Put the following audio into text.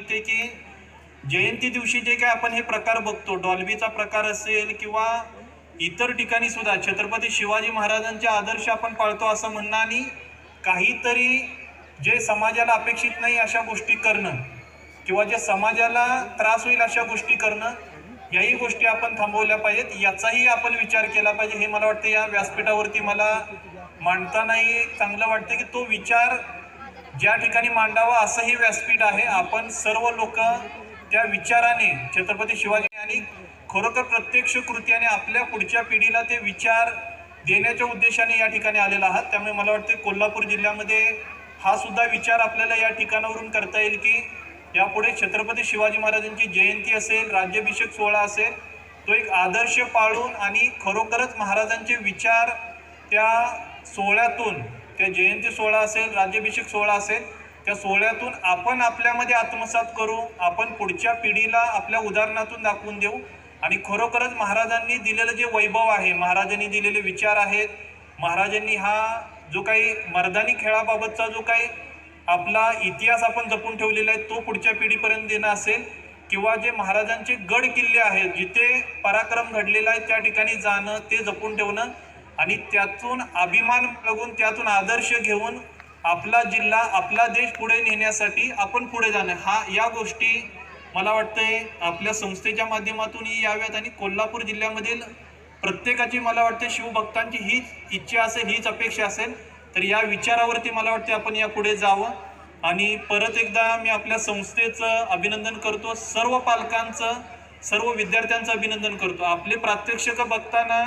येते की जयंती दिवशी जे काय आपण हे प्रकार बघतो डॉल्बीचा प्रकार असेल किंवा इतर ठिकाणी सुद्धा छत्रपती शिवाजी महाराजांचे आदर्श आपण पाळतो असं म्हणणं आणि काहीतरी जे समाजाला अपेक्षित नाही अशा गोष्टी करणं किंवा जे समाजाला त्रास होईल अशा गोष्टी करणं याही गोष्टी आपण थांबवल्या पाहिजेत. याचाही आपण विचार केला पाहिजे. हे मला वाटतं या व्यासपीठावरती मला मांडतानाही चांगलं वाटतं की तो विचार ज्या ठिकाणी मांडावा असंही व्यासपीठ आहे आपण सर्व लोक त्या विचाराने छत्रपती शिवाजी आणि खरोखर प्रत्यक्ष कृत्याने आपल्या पुढच्या पिढीला ते विचार देण्याच्या उद्देशाने या ठिकाणी आलेला आहात. त्यामुळे मला वाटते कोल्हापूर जिल्ह्यामध्ये हा सुद्धा विचार आपल्याला या ठिकाणावरून करता येईल की यापुढे छत्रपती शिवाजी महाराजांची जयंती असेल राज्याभिषेक सोहळा असेल तो एक आदर्श पाळून आणि खरोखरच महाराजांचे विचार त्या सोहळ्यातून त्या जयंती सोहळा असेल राज्याभिषेक सोहळा असेल त्या सोहळ्यातून आपण आपल्यामध्ये आत्मसात करू आपण पुढच्या पिढीला आपल्या उदाहरणातून दाखवून देऊ. आणि खरोखरच महाराजांनी दिलेलं जे वैभव आहे महाराजांनी दिलेले विचार आहेत महाराजांनी हा जो काही मर्दानी खेळाबाबतचा जो काही आपला इतिहास आपण जपून ठेवलेला आहे तो पुढच्या पिढीपर्यंत देणं असेल किंवा जे महाराजांचे गड किल्ले आहेत जिथे पराक्रम घडलेला आहे त्या ठिकाणी जाणं ते जपून ठेवणं आणि त्यातून अभिमान बघून त्यातून आदर्श घेऊन आपला जिल्हा आपला देश पुढे नेण्यासाठी आपण पुढे जाणं. हा या गोष्टी मला वाटतंय आपल्या संस्थेच्या माध्यमातूनही याव्यात आणि कोल्हापूर जिल्ह्यामधील प्रत्येकाची मला वाटते शिवभक्तांची हीच इच्छा असेल हीच अपेक्षा असेल. तर या विचारावरती मला वाटते आपण यापुढे जावं. आणि परत एकदा मी आपल्या संस्थेचं अभिनंदन करतो. सर्व पालकांचं सर्व विद्यार्थ्यांचं अभिनंदन करतो. आपले प्रात्यक्षिकं बघताना